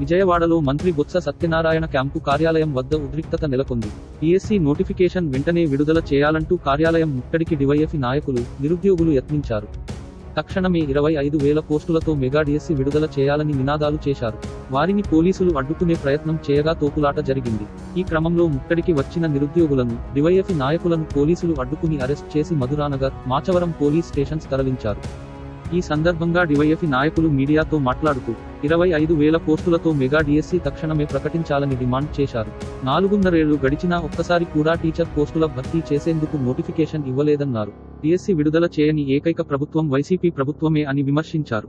విజయవాడలో మంత్రి బొత్స సత్యనారాయణ క్యాంపు కార్యాలయం వద్ద ఉద్రిక్తత నెలకొంది. ఈఎస్సీ నోటిఫికేషన్ వెంటనే విడుదల చేయాలంటూ కార్యాలయం ముట్టడికి డివైఎఫ్ నాయకులు నిరుద్యోగులు యత్నించారు. తక్షణమే ఇరవై ఐదు వేల పోస్టులతో మెగా డిఎస్సీ విడుదల చేయాలని నినాదాలు చేశారు. వారిని పోలీసులు అడ్డుకునే ప్రయత్నం చేయగా తోపులాట జరిగింది. ఈ క్రమంలో ముట్టడికి వచ్చిన నిరుద్యోగులను డివైఎఫ్ నాయకులను పోలీసులు అడ్డుకుని అరెస్ట్ చేసి మధురానగర్ మాచవరం పోలీస్ స్టేషన్స్ తరలించారు. ఈ సందర్భంగా డివైఎఫ్ నాయకులు మీడియాతో మాట్లాడుతూ ఇరవై ఐదు వేల పోస్టులతో మెగా డిఎస్సి తక్షణమే ప్రకటించాలని డిమాండ్ చేశారు. నాలుగున్నరేళ్ళు గడిచినా ఒక్కసారి కూడా టీచర్ పోస్టుల భర్తీ చేసేందుకు నోటిఫికేషన్ ఇవ్వలేదన్నారు. డిఎస్సి విడుదల చేయని ఏకైక ప్రభుత్వం వైసీపీ ప్రభుత్వమే అని విమర్శించారు.